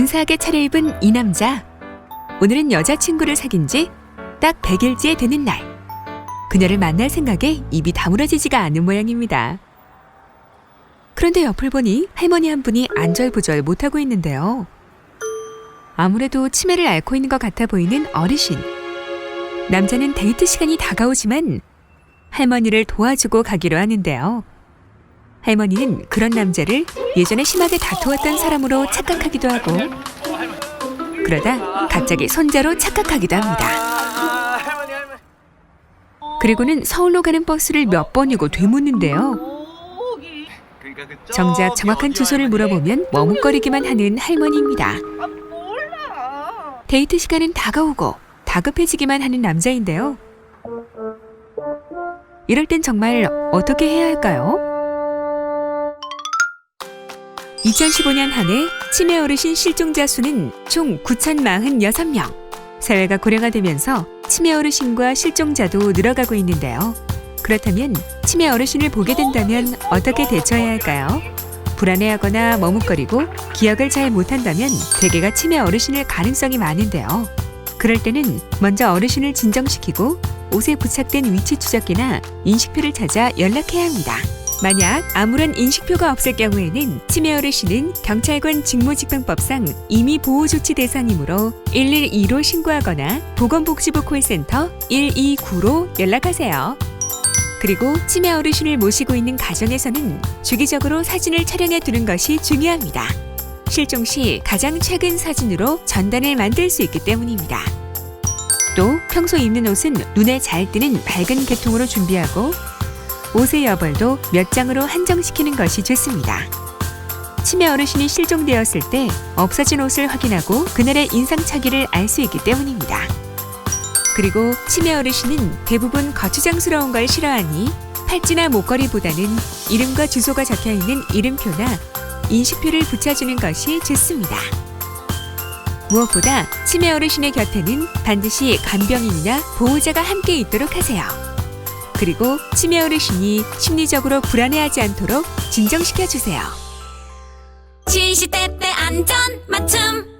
근사하게 차려입은 이 남자. 오늘은 여자친구를 사귄 지 딱 100일째 되는 날. 그녀를 만날 생각에 입이 다물어지지가 않은 모양입니다. 그런데 옆을 보니 할머니 한 분이 안절부절 못하고 있는데요. 아무래도 치매를 앓고 있는 것 같아 보이는 어르신. 남자는 데이트 시간이 다가오지만 할머니를 도와주고 가기로 하는데요. 할머니는 그런 남자를 예전에 심하게 다투었던 사람으로 착각하기도 하고 그러다 갑자기 손자로 착각하기도 합니다. 그리고는 서울로 가는 버스를 몇 번이고 되묻는데요. 정작 정확한 주소를? 물어보면 머뭇거리기만 하는 할머니입니다. 데이트 시간은 다가오고 다급해지기만 하는 남자인데요. 이럴 땐 정말 어떻게 해야 할까요? 2015년 한 해 치매 어르신 실종자 수는 총 9,046명. 사회가 고령화되면서 치매 어르신과 실종자도 늘어가고 있는데요. 그렇다면 치매 어르신을 보게 된다면 어떻게 대처해야 할까요? 불안해하거나 머뭇거리고 기억을 잘 못한다면 대개가 치매 어르신일 가능성이 많은데요. 그럴 때는 먼저 어르신을 진정시키고 옷에 부착된 위치 추적기나 인식표를 찾아 연락해야 합니다. 만약 아무런 인식표가 없을 경우에는 치매 어르신은 경찰관 직무집행법상 이미 보호조치 대상이므로 112로 신고하거나 보건복지부 콜센터 129로 연락하세요. 그리고 치매 어르신을 모시고 있는 가정에서는 주기적으로 사진을 촬영해 두는 것이 중요합니다. 실종 시 가장 최근 사진으로 전단을 만들 수 있기 때문입니다. 또 평소 입는 옷은 눈에 잘 띄는 밝은 계통으로 준비하고 옷의 여벌도 몇 장으로 한정시키는 것이 좋습니다. 치매 어르신이 실종되었을 때 없어진 옷을 확인하고 그날의 인상착의를 알 수 있기 때문입니다. 그리고 치매 어르신은 대부분 거추장스러운 걸 싫어하니 팔찌나 목걸이보다는 이름과 주소가 적혀 있는 이름표나 인식표를 붙여주는 것이 좋습니다. 무엇보다 치매 어르신의 곁에는 반드시 간병인이나 보호자가 함께 있도록 하세요. 그리고 치매 어르신이 심리적으로 불안해하지 않도록 진정시켜 주세요. 시시때때 안전 맞춤